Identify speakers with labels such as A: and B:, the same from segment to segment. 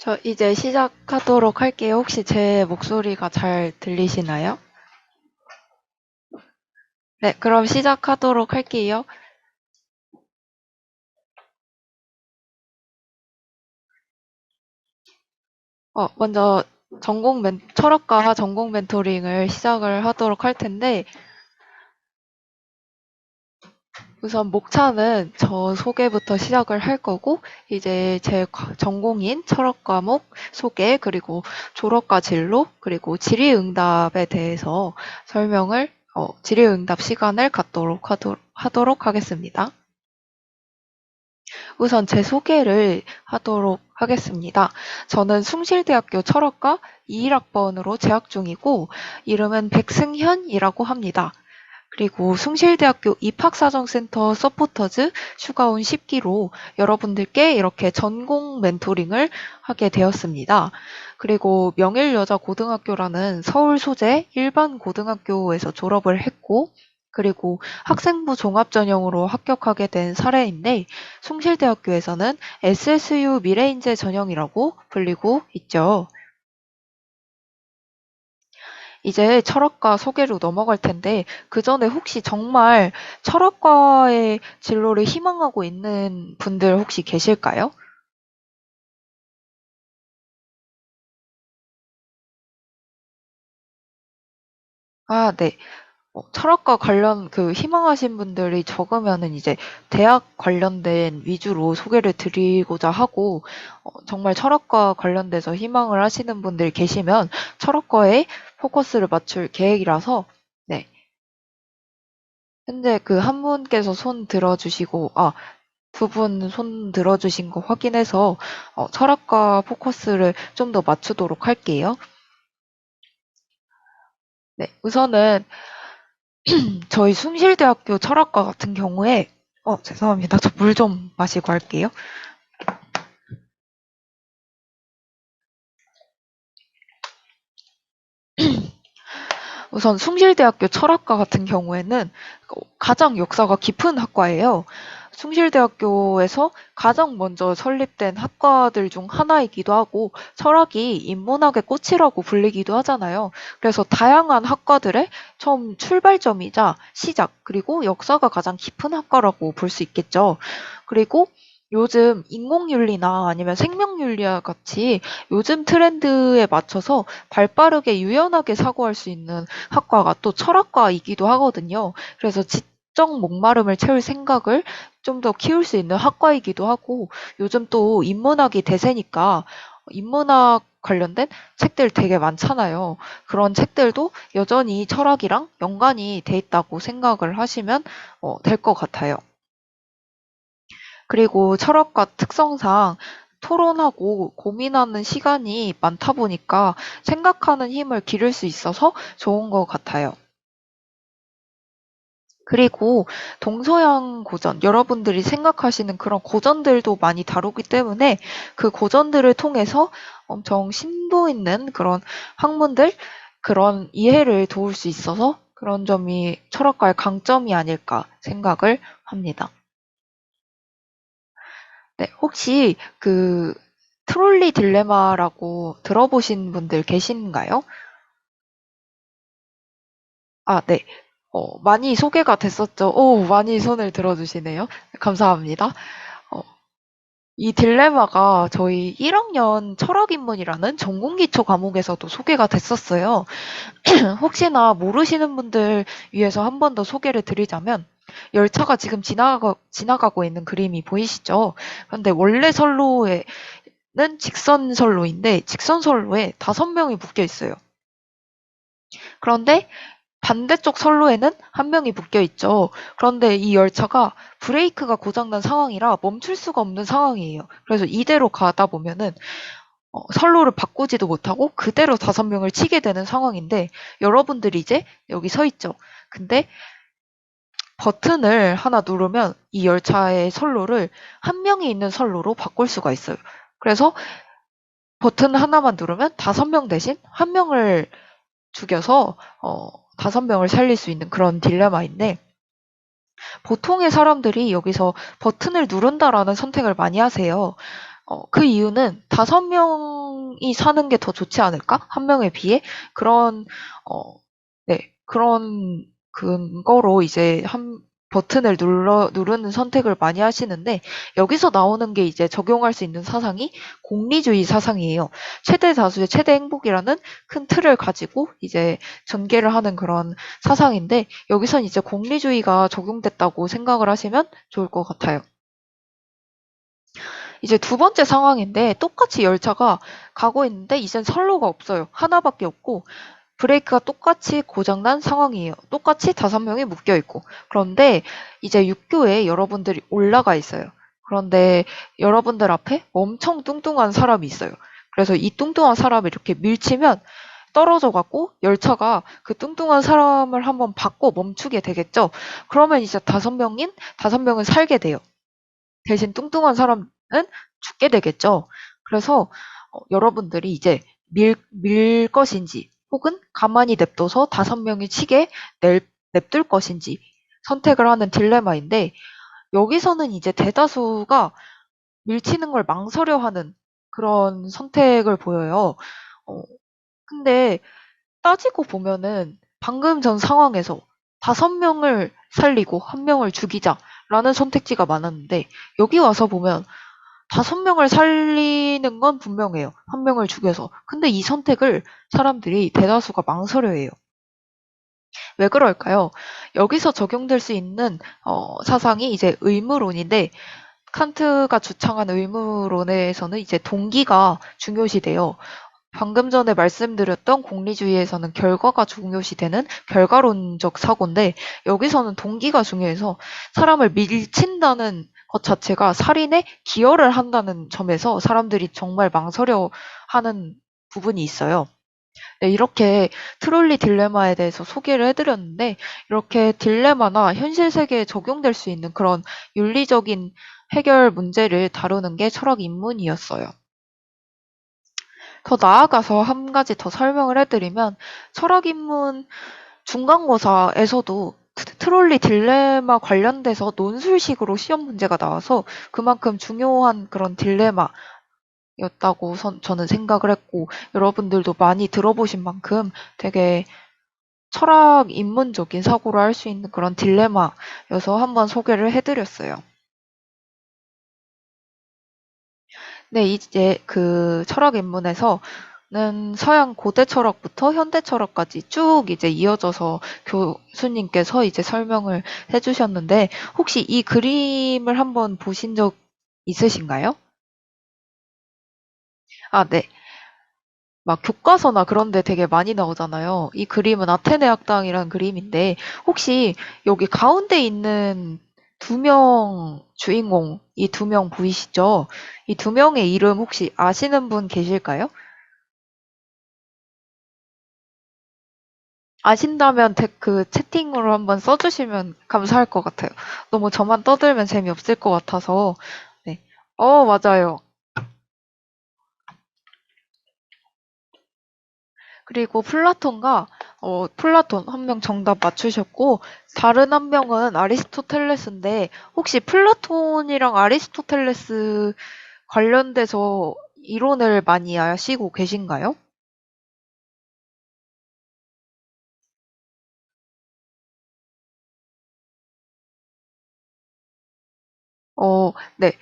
A: 저 이제 시작하도록 할게요. 혹시 제 목소리가 잘 들리시나요? 네, 그럼 시작하도록 할게요. 어, 먼저 전공 멘, 철학과 전공 멘토링을 시작을 하도록 할 텐데, 우선 목차는 저 소개부터 시작을 할 거고, 이제 제 과- 전공인 철학 과목 소개, 그리고 졸업과 진로, 그리고 질의응답에 대해서 설명을, 어, 질의응답 시간을 갖도록 하도, 하도록 하겠습니다. 우선 제 소개를 하도록 하겠습니다. 저는 숭실대학교 철학과 21학번으로 재학 중이고, 이름은 백승현이라고 합니다. 그리고 숭실대학교 입학사정센터 서포터즈 휴가온 10기로 여러분들께 이렇게 전공 멘토링을 하게 되었습니다. 그리고 명일여자고등학교라는 서울 소재 일반 고등학교에서 졸업을 했고, 그리고 학생부 종합전형으로 합격하게 된 사례인데, 숭실대학교에서는 SSU 미래인재 전형이라고 불리고 있죠. 이제 철학과 소개로 넘어갈 텐데, 그 전에 혹시 정말 철학과의 진로를 희망하고 있는 분들 혹시 계실까요? 아, 네. 어, 철학과 관련 그 희망하신 분들이 적으면은 이제 대학 관련된 위주로 소개를 드리고자 하고, 어, 정말 철학과 관련돼서 희망을 하시는 분들 계시면 철학과에 포커스를 맞출 계획이라서, 네. 현재 그 한 분께서 손 들어 주시고, 아, 두 분 손 들어 주신 거 확인해서 어, 철학과 포커스를 좀 더 맞추도록 할게요. 네, 우선은 저희 숭실대학교 철학과 같은 경우에 어, 죄송합니다. 저 물 좀 마시고 할게요. 우선 숭실대학교 철학과 같은 경우에는 가장 역사가 깊은 학과예요. 숭실대학교에서 가장 먼저 설립된 학과들 중 하나이기도 하고 철학이 인문학의 꽃이라고 불리기도 하잖아요. 그래서 다양한 학과들의 처음 출발점이자 시작 그리고 역사가 가장 깊은 학과라고 볼 수 있겠죠. 그리고 요즘 인공윤리나 아니면 생명윤리와 같이 요즘 트렌드에 맞춰서 발 빠르게 유연하게 사고할 수 있는 학과가 또 철학과이기도 하거든요. 그래서 지 적 목마름을 채울 생각을 좀 더 키울 수 있는 학과이기도 하고 요즘 또 인문학이 대세니까 인문학 관련된 책들 되게 많잖아요. 그런 책들도 여전히 철학이랑 연관이 돼 있다고 생각을 하시면 어, 될것 같아요. 그리고 철학과 특성상 토론하고 고민하는 시간이 많다 보니까 생각하는 힘을 기를 수 있어서 좋은 것 같아요. 그리고 동서양 고전, 여러분들이 생각하시는 그런 고전들도 많이 다루기 때문에 그 고전들을 통해서 엄청 심도 있는 그런 학문들, 그런 이해를 도울 수 있어서 그런 점이 철학과의 강점이 아닐까 생각을 합니다. 네, 혹시 그 트롤리 딜레마라고 들어보신 분들 계신가요? 아, 네. 어, 많이 소개가 됐었죠. 오, 많이 손을 들어주시네요. 감사합니다. 어, 이 딜레마가 저희 1학년 철학인문이라는 전공기초 과목에서도 소개가 됐었어요. 혹시나 모르시는 분들 위해서 한 번 더 소개를 드리자면, 열차가 지금 지나가, 지나가고 있는 그림이 보이시죠? 그런데 원래 선로에는 직선 선로인데, 직선 선로에 다섯 명이 묶여 있어요. 그런데 반대쪽 선로에는 한 명이 묶여 있죠. 그런데 이 열차가 브레이크가 고장난 상황이라 멈출 수가 없는 상황이에요. 그래서 이대로 가다 보면은 어, 선로를 바꾸지도 못하고 그대로 다섯 명을 치게 되는 상황인데 여러분들이 이제 여기 서 있죠. 근데 버튼을 하나 누르면 이 열차의 선로를 한 명이 있는 선로로 바꿀 수가 있어요. 그래서 버튼 하나만 누르면 다섯 명 대신 한 명을 죽여서 어, 다섯 명을 살릴 수 있는 그런 딜레마인데 보통의 사람들이 여기서 버튼을 누른다라는 선택을 많이 하세요. 어, 그 이유는 다섯 명이 사는 게 더 좋지 않을까? 한 명에 비해? 그런, 어, 네, 그런 근거로 이제 한, 버튼을 눌러, 누르는 선택을 많이 하시는데, 여기서 나오는 게 이제 적용할 수 있는 사상이 공리주의 사상이에요. 최대 다수의 최대 행복이라는 큰 틀을 가지고 이제 전개를 하는 그런 사상인데, 여기선 이제 공리주의가 적용됐다고 생각을 하시면 좋을 것 같아요. 이제 두 번째 상황인데 똑같이 열차가 가고 있는데 이젠 선로가 없어요. 하나밖에 없고 브레이크가 똑같이 고장난 상황이에요. 똑같이 다섯 명이 묶여 있고. 그런데 이제 육교에 여러분들이 올라가 있어요. 그런데 여러분들 앞에 엄청 뚱뚱한 사람이 있어요. 그래서 이 뚱뚱한 사람을 이렇게 밀치면 떨어져 갖고 열차가 그 뚱뚱한 사람을 한번 받고 멈추게 되겠죠. 그러면 이제 다섯 명인 다섯 명은 살게 돼요. 대신 뚱뚱한 사람은 죽게 되겠죠. 그래서 어, 여러분들이 이제 밀, 밀 것인지 혹은 가만히 냅둬서 다섯 명이 치게 낼, 냅둘 것인지 선택을 하는 딜레마인데 여기서는 이제 대다수가 밀치는 걸 망설여 하는 그런 선택을 보여요. 어, 근데 따지고 보면은 방금 전 상황에서 다섯 명을 살리고 한 명을 죽이자라는 선택지가 많았는데 여기 와서 보면 다섯 명을 살리는 건 분명해요. 한 명을 죽여서. 근데 이 선택을 사람들이 대다수가 망설여해요. 왜 그럴까요? 여기서 적용될 수 있는 어, 사상이 이제 의무론인데 칸트가 주창한 의무론에서는 이제 동기가 중요시돼요. 방금 전에 말씀드렸던 공리주의에서는 결과가 중요시되는 결과론적 사고인데 여기서는 동기가 중요해서 사람을 밀친다는 것 자체가 살인에 기여를 한다는 점에서 사람들이 정말 망설여 하는 부분이 있어요. 네, 이렇게 트롤리 딜레마에 대해서 소개를 해드렸는데 이렇게 딜레마나 현실 세계에 적용될 수 있는 그런 윤리적인 해결 문제를 다루는 게 철학 입문이었어요. 더 나아가서 한 가지 더 설명을 해드리면 철학 입문 중간고사에서도 트롤리 딜레마 관련돼서 논술식으로 시험 문제가 나와서 그만큼 중요한 그런 딜레마 였다고 선, 저는 생각을 했고 여러분들도 많이 들어보신 만큼 되게 철학 입문적인 사고를 할 수 있는 그런 딜레마여서 한번 소개를 해드렸어요. 네, 이제 그 철학 입문에서 는 서양 고대 철학부터 현대 철학까지 쭉 이제 이어져서 교수님께서 이제 설명을 해주셨는데 혹시 이 그림을 한번 보신 적 있으신가요? 아, 네. 막 교과서나 그런 데 되게 많이 나오잖아요. 이 그림은 아테네 학당이라는 그림인데 혹시 여기 가운데 있는 두 명 주인공, 이 두 명 보이시죠? 이 두 명의 이름 혹시 아시는 분 계실까요? 아신다면 데, 그 채팅으로 한번 써주시면 감사할 것 같아요. 너무 저만 떠들면 재미없을 것 같아서. 네. 어, 맞아요. 그리고 플라톤과 어, 플라톤 한 명 정답 맞추셨고 다른 한 명은 아리스토텔레스인데 혹시 플라톤이랑 아리스토텔레스 관련돼서 이론을 많이 아시고 계신가요? 어, 네.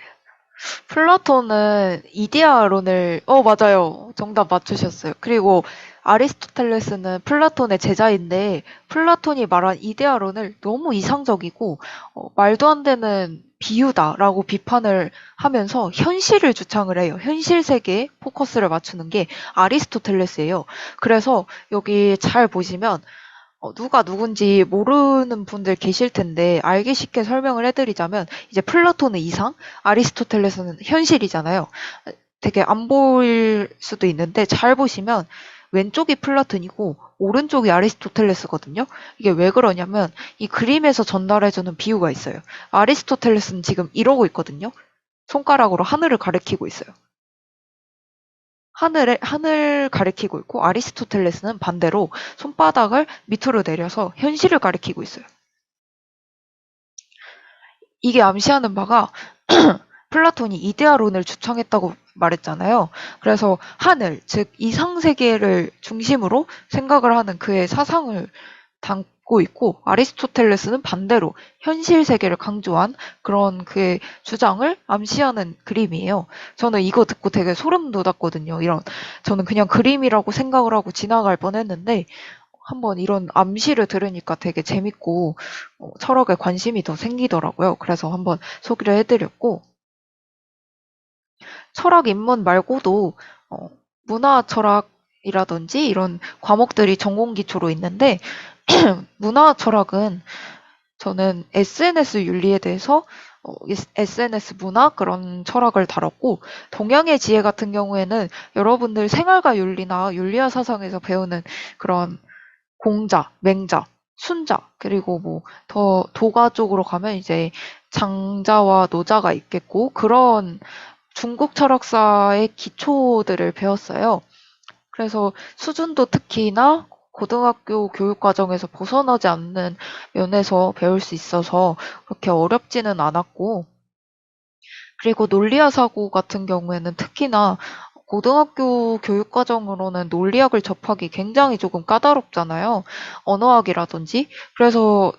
A: 플라톤은 이데아론을, 어, 맞아요. 정답 맞추셨어요. 그리고 아리스토텔레스는 플라톤의 제자인데, 플라톤이 말한 이데아론을 너무 이상적이고, 어, 말도 안 되는 비유다라고 비판을 하면서 현실을 주창을 해요. 현실 세계에 포커스를 맞추는 게 아리스토텔레스예요. 그래서 여기 잘 보시면 어, 누가 누군지 모르는 분들 계실 텐데 알기 쉽게 설명을 해드리자면 이제 플라톤은 이상, 아리스토텔레스는 현실이잖아요. 되게 안 보일 수도 있는데 잘 보시면 왼쪽이 플라톤이고 오른쪽이 아리스토텔레스거든요. 이게 왜 그러냐면 이 그림에서 전달해주는 비유가 있어요. 아리스토텔레스는 지금 이러고 있거든요. 손가락으로 하늘을 가리키고 있어요. 하늘에 하늘 가리키고 있고 아리스토텔레스는 반대로 손바닥을 밑으로 내려서 현실을 가리키고 있어요. 이게 암시하는 바가 플라톤이 이데아론을 주창했다고 말했잖아요. 그래서 하늘, 즉 이상 세계를 중심으로 생각을 하는 그의 사상을 담고 있고 아리스토텔레스는 반대로 현실 세계를 강조한 그런 그의 주장을 암시하는 그림이에요. 저는 이거 듣고 되게 소름 돋았거든요. 이런 저는 그냥 그림이라고 생각을 하고 지나갈 뻔했는데 한번 이런 암시를 들으니까 되게 재밌고 어, 철학에 관심이 더 생기더라고요. 그래서 한번 소개를 해드렸고 철학 입문 말고도 어, 문화 철학 이라든지 이런 과목들이 전공 기초로 있는데 문화 철학은 저는 SNS 윤리에 대해서 어, SNS 문화 그런 철학을 다뤘고 동양의 지혜 같은 경우에는 여러분들 생활과 윤리나 윤리화 사상에서 배우는 그런 공자, 맹자, 순자 그리고 뭐 더 도가 쪽으로 가면 이제 장자와 노자가 있겠고 그런 중국 철학사의 기초들을 배웠어요. 그래서 수준도 특히나 고등학교 교육 과정에서 벗어나지 않는 면에서 배울 수 있어서 그렇게 어렵지는 않았고, 그리고 논리화 사고 같은 경우에는 특히나 고등학교 교육 과정으로는 논리학을 접하기 굉장히 조금 까다롭잖아요. 언어학이라든지. 그래서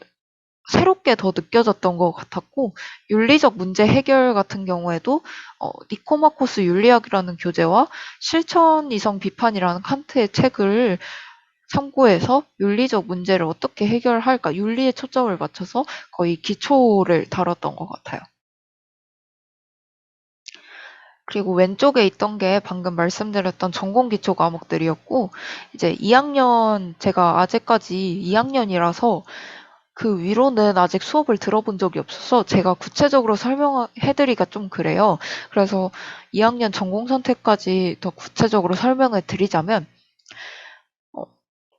A: 새롭게 더 느껴졌던 것 같았고 윤리적 문제 해결 같은 경우에도 어, 니코마코스 윤리학이라는 교재와 실천 이성 비판이라는 칸트의 책을 참고해서 윤리적 문제를 어떻게 해결할까 윤리에 초점을 맞춰서 거의 기초를 다뤘던 것 같아요. 그리고 왼쪽에 있던 게 방금 말씀드렸던 전공 기초 과목들이었고 이제 2학년 제가 아직까지 2학년이라서 그 위로는 아직 수업을 들어본 적이 없어서 제가 구체적으로 설명해드리기가 좀 그래요. 그래서 2학년 전공 선택까지 더 구체적으로 설명을 드리자면, 어,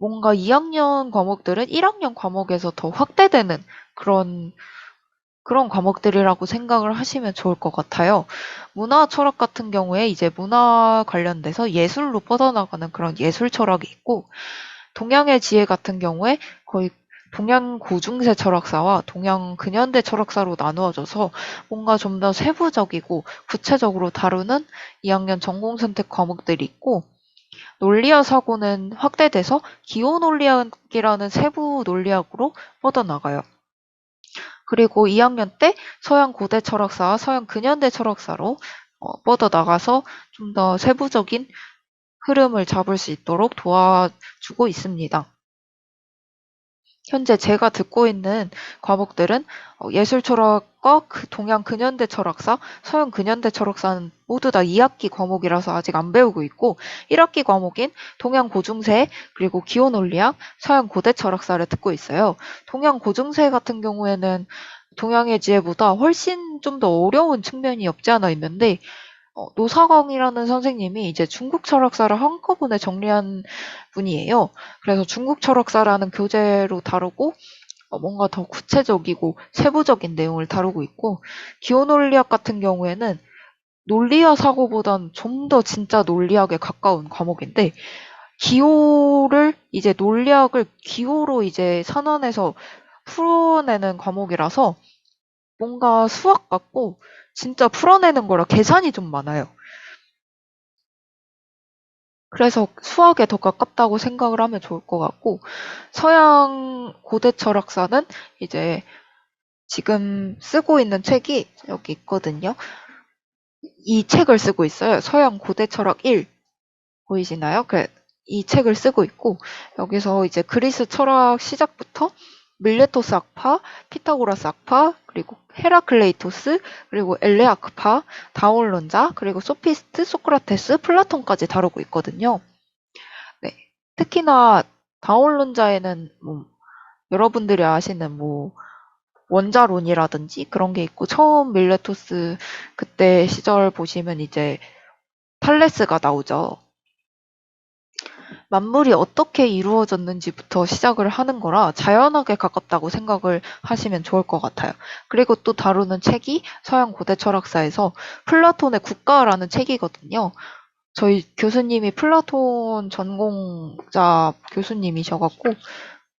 A: 뭔가 2학년 과목들은 1학년 과목에서 더 확대되는 그런 그런 과목들이라고 생각을 하시면 좋을 것 같아요. 문화 철학 같은 경우에 이제 문화 관련돼서 예술로 뻗어나가는 그런 예술 철학이 있고, 동양의 지혜 같은 경우에 거의 동양 고중세 철학사와 동양 근현대 철학사로 나누어져서 뭔가 좀 더 세부적이고 구체적으로 다루는 2학년 전공 선택 과목들이 있고 논리학 사고는 확대돼서 기호 논리학이라는 세부 논리학으로 뻗어나가요. 그리고 2학년 때 서양 고대 철학사와 서양 근현대 철학사로 어, 뻗어나가서 좀 더 세부적인 흐름을 잡을 수 있도록 도와주고 있습니다. 현재 제가 듣고 있는 과목들은 어, 예술 철학과 그 동양 근현대 철학사, 서양 근현대 철학사는 모두 다 2학기 과목이라서 아직 안 배우고 있고 1학기 과목인 동양 고중세 그리고 기호 논리학, 서양 고대 철학사를 듣고 있어요. 동양 고중세 같은 경우에는 동양의 지혜보다 훨씬 좀 더 어려운 측면이 없지 않아 있는데 어, 노사광이라는 선생님이 이제 중국 철학사를 한꺼번에 정리한 분이에요. 그래서 중국 철학사라는 교재로 다루고 어, 뭔가 더 구체적이고 세부적인 내용을 다루고 있고 기호논리학 같은 경우에는 논리화 사고보단 좀 더 진짜 논리학에 가까운 과목인데 기호를 이제 논리학을 기호로 이제 산안에서 풀어내는 과목이라서 뭔가 수학 같고 진짜 풀어내는 거라 계산이 좀 많아요. 그래서 수학에 더 가깝다고 생각을 하면 좋을 것 같고, 서양 고대 철학사는 이제 지금 쓰고 있는 책이 여기 있거든요. 이 책을 쓰고 있어요. 서양 고대 철학 1. 보이시나요? 그, 이 책을 쓰고 있고, 여기서 이제 그리스 철학 시작부터 밀레토스 학파, 피타고라스 학파, 그리고 헤라클레이토스, 그리고 엘레아크파, 다올론자, 그리고 소피스트, 소크라테스, 플라톤까지 다루고 있거든요. 네. 특히나 다올론자에는 뭐 여러분들이 아시는 뭐 원자론이라든지 그런 게 있고 처음 밀레토스 그때 시절 보시면 이제 탈레스가 나오죠. 만물이 어떻게 이루어졌는지부터 시작을 하는 거라 자연학에 가깝다고 생각을 하시면 좋을 것 같아요. 그리고 또 다루는 책이 서양 고대 철학사에서 플라톤의 국가라는 책이거든요. 저희 교수님이 플라톤 전공자 교수님이셔갖고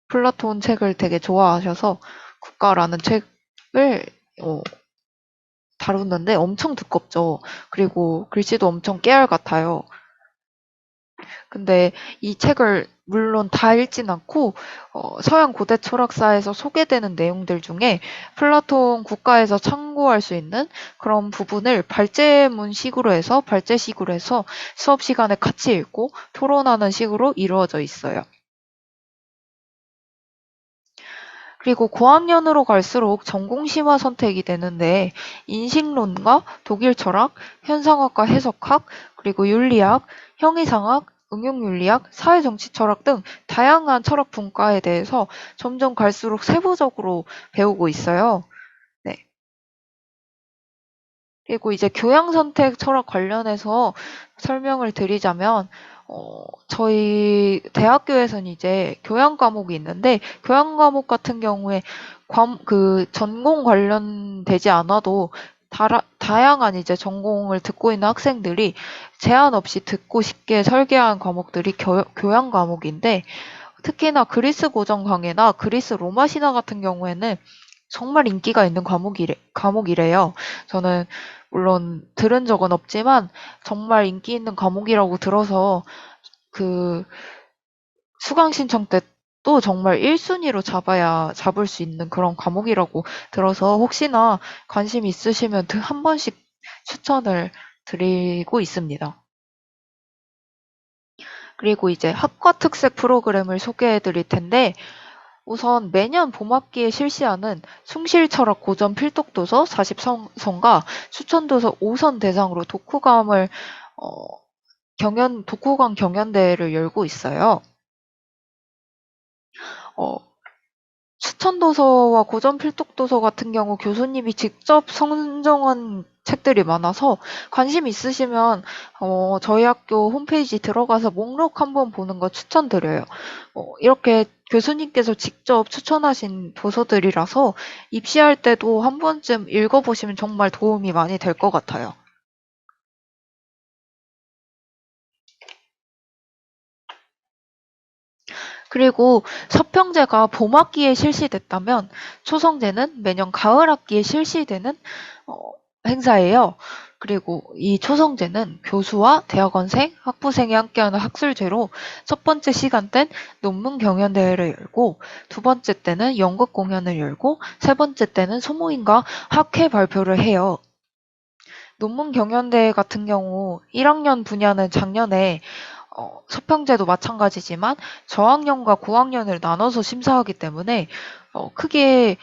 A: 플라톤 책을 되게 좋아하셔서 국가라는 책을 어, 다루는데 엄청 두껍죠. 그리고 글씨도 엄청 깨알 같아요. 근데 이 책을 물론 다 읽진 않고 어, 서양 고대 철학사에서 소개되는 내용들 중에 플라톤 국가에서 참고할 수 있는 그런 부분을 발제문식으로 해서 발제식으로 해서 수업 시간에 같이 읽고 토론하는 식으로 이루어져 있어요. 그리고 고학년으로 갈수록 전공 심화 선택이 되는데 인식론과 독일 철학, 현상학과 해석학, 그리고 윤리학, 형이상학, 응용윤리학, 사회정치철학 등 다양한 철학 분과에 대해서 점점 갈수록 세부적으로 배우고 있어요. 네. 그리고 이제 교양 선택 철학 관련해서 설명을 드리자면 어, 저희 대학교에서는 이제 교양 과목이 있는데 교양 과목 같은 경우에 과, 그 전공 관련되지 않아도 다라, 다양한 이제 전공을 듣고 있는 학생들이 제한 없이 듣고 싶게 설계한 과목들이 교, 교양 과목인데 특히나 그리스 고전 강해나 그리스 로마 신화 같은 경우에는 정말 인기가 있는 과목이래, 과목이래요. 저는 물론 들은 적은 없지만 정말 인기 있는 과목이라고 들어서 그 수강 신청 때 또 정말 1순위로 잡아야 잡을 수 있는 그런 과목이라고 들어서 혹시나 관심 있으시면 한 번씩 추천을 드리고 있습니다. 그리고 이제 학과 특색 프로그램을 소개해 드릴 텐데 우선 매년 봄학기에 실시하는 숭실철학 고전 필독도서 40선과 추천도서 5선 대상으로 독후감을 어, 경연 독후감 경연대회를 열고 있어요. 어, 추천도서와 고전 필독도서 같은 경우 교수님이 직접 선정한 책들이 많아서 관심 있으시면 어, 저희 학교 홈페이지 들어가서 목록 한번 보는 거 추천드려요. 어, 이렇게 교수님께서 직접 추천하신 도서들이라서 입시할 때도 한 번쯤 읽어보시면 정말 도움이 많이 될 것 같아요. 그리고 서평제가 봄 학기에 실시됐다면 초성제는 매년 가을 학기에 실시되는 어, 행사예요. 그리고 이 초성제는 교수와 대학원생, 학부생이 함께하는 학술제로 첫 번째 시간 땐 논문 경연 대회를 열고 두 번째 때는 연극 공연을 열고 세 번째 때는 소모임과 학회 발표를 해요. 논문 경연 대회 같은 경우 1학년 분야는 작년에 어, 서평제도 마찬가지지만 저학년과 고학년을 나눠서 심사하기 때문에 어, 크게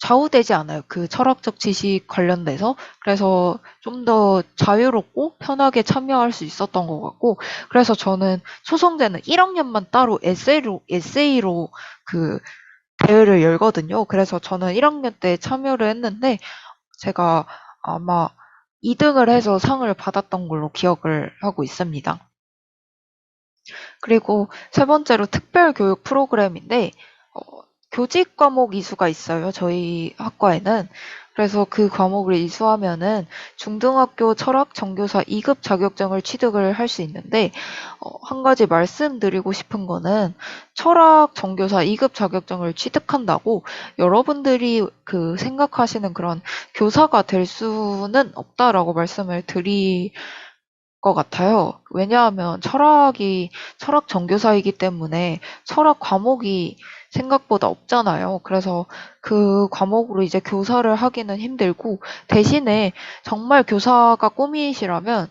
A: 좌우되지 않아요. 그 철학적 지식 관련돼서. 그래서 좀 더 자유롭고 편하게 참여할 수 있었던 것 같고, 그래서 저는 초성제는 1학년만 따로 에세이로, 에세이로 그 대회를 열거든요. 그래서 저는 1학년 때 참여를 했는데, 제가 아마 2등을 해서 상을 받았던 걸로 기억을 하고 있습니다. 그리고 세 번째로 특별 교육 프로그램인데 어, 교직 과목 이수가 있어요. 저희 학과에는. 그래서 그 과목을 이수하면은 중등학교 철학 정교사 2급 자격증을 취득을 할 수 있는데 어, 한 가지 말씀드리고 싶은 거는 철학 정교사 2급 자격증을 취득한다고 여러분들이 그 생각하시는 그런 교사가 될 수는 없다라고 말씀을 드리 것 같아요. 왜냐하면 철학이 철학 정교사이기 때문에 철학 과목이 생각보다 없잖아요. 그래서 그 과목으로 이제 교사를 하기는 힘들고 대신에 정말 교사가 꿈이시라면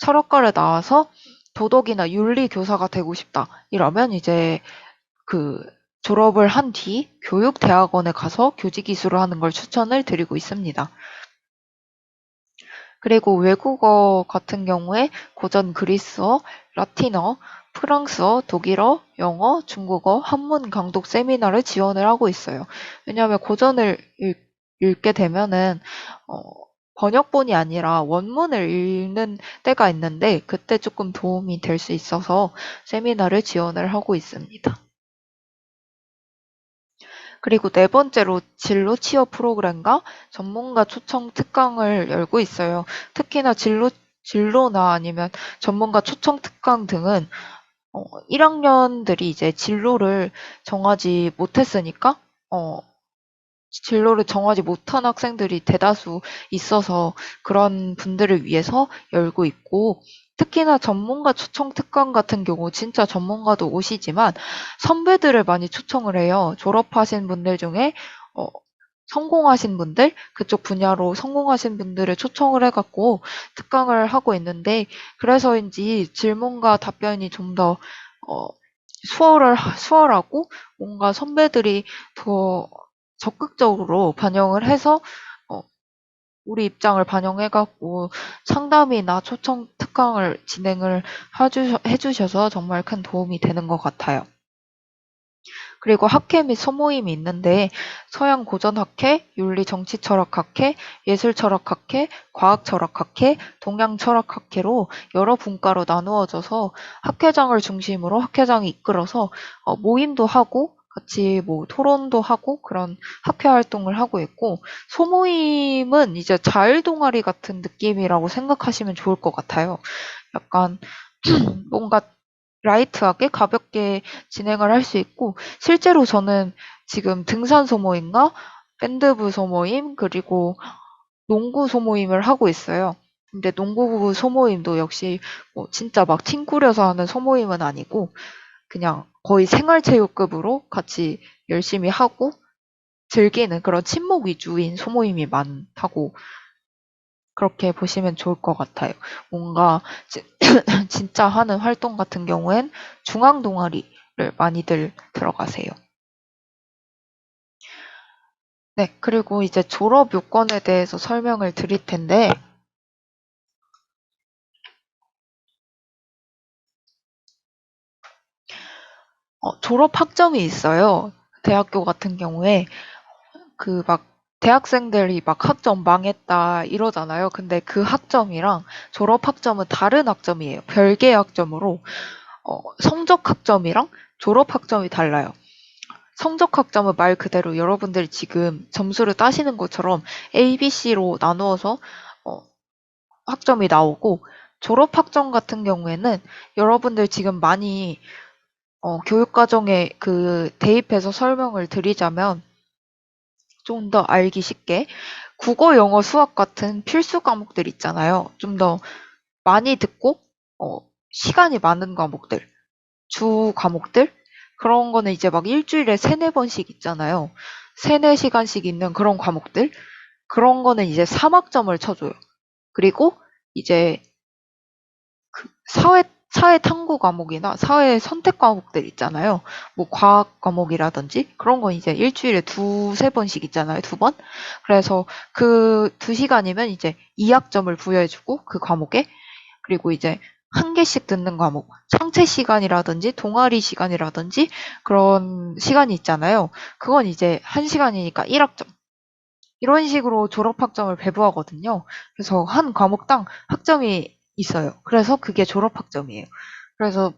A: 철학과를 나와서 도덕이나 윤리 교사가 되고 싶다. 이러면 이제 그 졸업을 한 뒤 교육대학원에 가서 교직 이수를 하는 걸 추천을 드리고 있습니다. 그리고 외국어 같은 경우에 고전 그리스어, 라틴어, 프랑스어, 독일어, 영어, 중국어, 한문 강독 세미나를 지원을 하고 있어요. 왜냐하면 고전을 읽, 게 되면은 어, 번역본이 아니라 원문을 읽는 때가 있는데 그때 조금 도움이 될 수 있어서 세미나를 지원을 하고 있습니다. 그리고 네 번째로 진로 취업 프로그램과 전문가 초청 특강을 열고 있어요. 특히나 진로 진로나 아니면 전문가 초청 특강 등은 어, 1학년들이 이제 진로를 정하지 못했으니까 어, 진로를 정하지 못한 학생들이 대다수 있어서 그런 분들을 위해서 열고 있고 특히나 전문가 초청 특강 같은 경우 진짜 전문가도 오시지만 선배들을 많이 초청을 해요. 졸업하신 분들 중에 어, 성공하신 분들, 그쪽 분야로 성공하신 분들을 초청을 해갖고 특강을 하고 있는데 그래서인지 질문과 답변이 좀 더 어, 수월을 수월하고 뭔가 선배들이 더 적극적으로 반영을 해서 어, 우리 입장을 반영해갖고 상담이나 초청 특강을 진행을 해주셔서 정말 큰 도움이 되는 것 같아요. 그리고 학회 및 소모임이 있는데 서양 고전학회, 윤리정치철학학회, 예술철학학회, 과학철학학회, 동양철학학회로 여러 분과로 나누어져서 학회장을 중심으로 학회장이 이끌어서 어, 모임도 하고 같이 뭐 토론도 하고 그런 학회 활동을 하고 있고 소모임은 이제 자율 동아리 같은 느낌이라고 생각하시면 좋을 것 같아요. 약간 뭔가 라이트하게 가볍게 진행을 할 수 있고 실제로 저는 지금 등산 소모임과 밴드부 소모임 그리고 농구 소모임을 하고 있어요. 근데 농구 소모임도 역시 뭐 진짜 막 팀 꾸려서 하는 소모임은 아니고 그냥 거의 생활체육급으로 같이 열심히 하고 즐기는 그런 친목 위주인 소모임이 많다고 그렇게 보시면 좋을 것 같아요. 뭔가 진짜 하는 활동 같은 경우엔 중앙 동아리를 많이들 들어가세요. 네, 그리고 이제 졸업 요건에 대해서 설명을 드릴 텐데 어, 졸업 학점이 있어요. 대학교 같은 경우에 그 막 대학생들이 막 학점 망했다 이러잖아요. 근데 그 학점이랑 졸업 학점은 다른 학점이에요. 별개의 학점으로 어, 성적 학점이랑 졸업 학점이 달라요. 성적 학점은 말 그대로 여러분들이 지금 점수를 따시는 것처럼 A, B, C로 나누어서 어, 학점이 나오고 졸업 학점 같은 경우에는 여러분들 지금 많이 어, 교육과정에 그 대입해서 설명을 드리자면 좀 더 알기 쉽게 국어, 영어, 수학 같은 필수 과목들 있잖아요. 좀 더 많이 듣고 어, 시간이 많은 과목들, 주 과목들 그런 거는 이제 막 일주일에 세네 번씩 있잖아요. 세네 시간씩 있는 그런 과목들 그런 거는 이제 3학점을 쳐줘요. 그리고 이제 그 사회 사회 탐구 과목이나 사회 선택 과목들 있잖아요. 뭐 과학 과목이라든지 그런 건 이제 일주일에 두세 번씩 있잖아요. 두 번. 그래서 그 두 시간이면 이제 2학점을 부여해주고 그 과목에 그리고 이제 한 개씩 듣는 과목, 창체 시간이라든지 동아리 시간이라든지 그런 시간이 있잖아요. 그건 이제 한 시간이니까 1학점. 이런 식으로 졸업 학점을 배부하거든요. 그래서 한 과목당 학점이 있어요. 그래서 그게 졸업 학점이에요. 그래서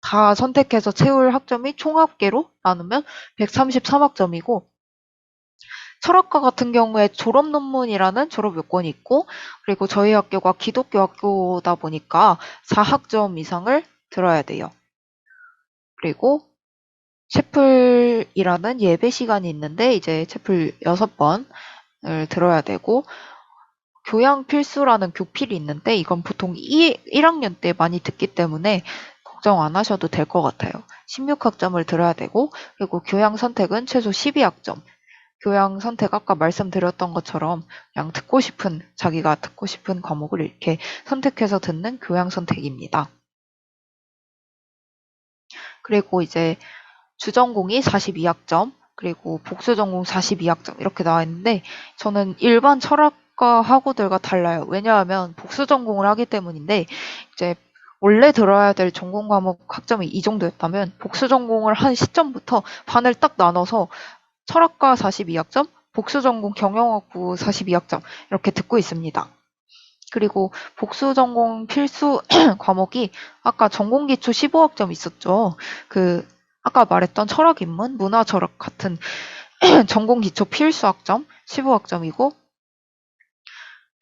A: 다 선택해서 채울 학점이 총 합계로 나누면 133학점이고 철학과 같은 경우에 졸업 논문이라는 졸업 요건이 있고 그리고 저희 학교가 기독교 학교다 보니까 4학점 이상을 들어야 돼요. 그리고 채플이라는 예배 시간이 있는데 이제 채플 6번을 들어야 되고 교양 필수라는 교필이 있는데 이건 보통 1, 1학년 때 많이 듣기 때문에 걱정 안 하셔도 될 것 같아요. 16학점을 들어야 되고 그리고 교양 선택은 최소 12학점. 교양 선택 아까 말씀드렸던 것처럼 그냥 듣고 싶은 자기가 듣고 싶은 과목을 이렇게 선택해서 듣는 교양 선택입니다. 그리고 이제 주전공이 42학점, 그리고 복수전공 42학점 이렇게 나와 있는데 저는 일반 철학 학과 학우들과 달라요. 왜냐하면 복수 전공을 하기 때문인데 이제 원래 들어야 될 전공 과목 학점이 이 정도였다면 복수 전공을 한 시점부터 반을 딱 나눠서 철학과 42학점, 복수 전공 경영학부 42학점 이렇게 듣고 있습니다. 그리고 복수 전공 필수 과목이 아까 전공 기초 15학점 있었죠. 그 아까 말했던 철학 인문, 문화 철학 같은 전공 기초 필수 학점 15학점이고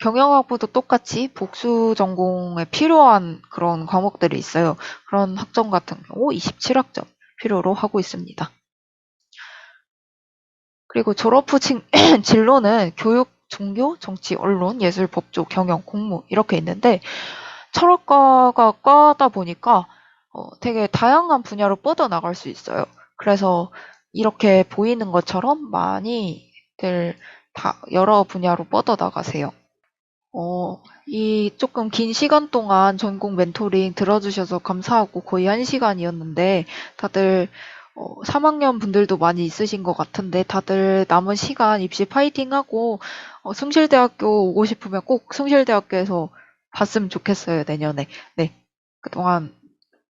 A: 경영학부도 똑같이 복수 전공에 필요한 그런 과목들이 있어요. 그런 학점 같은 경우 27학점 필요로 하고 있습니다. 그리고 졸업 후 진, 진로는 교육, 종교, 정치, 언론, 예술, 법조, 경영, 공무 이렇게 있는데 철학과가 과다 보니까 어, 되게 다양한 분야로 뻗어나갈 수 있어요. 그래서 이렇게 보이는 것처럼 많이들 다 여러 분야로 뻗어나가세요. 어, 이 조금 긴 시간 동안 전공 멘토링 들어주셔서 감사하고 거의 한 시간이었는데 다들 어, 3학년 분들도 많이 있으신 것 같은데 다들 남은 시간 입시 파이팅하고 어, 숭실대학교 오고 싶으면 꼭 숭실대학교에서 봤으면 좋겠어요, 내년에. 네. 그동안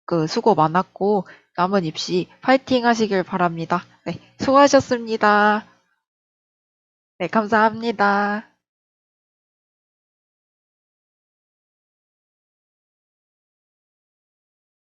A: 그 수고 많았고 남은 입시 파이팅 하시길 바랍니다. 네. 수고하셨습니다. 네, 감사합니다.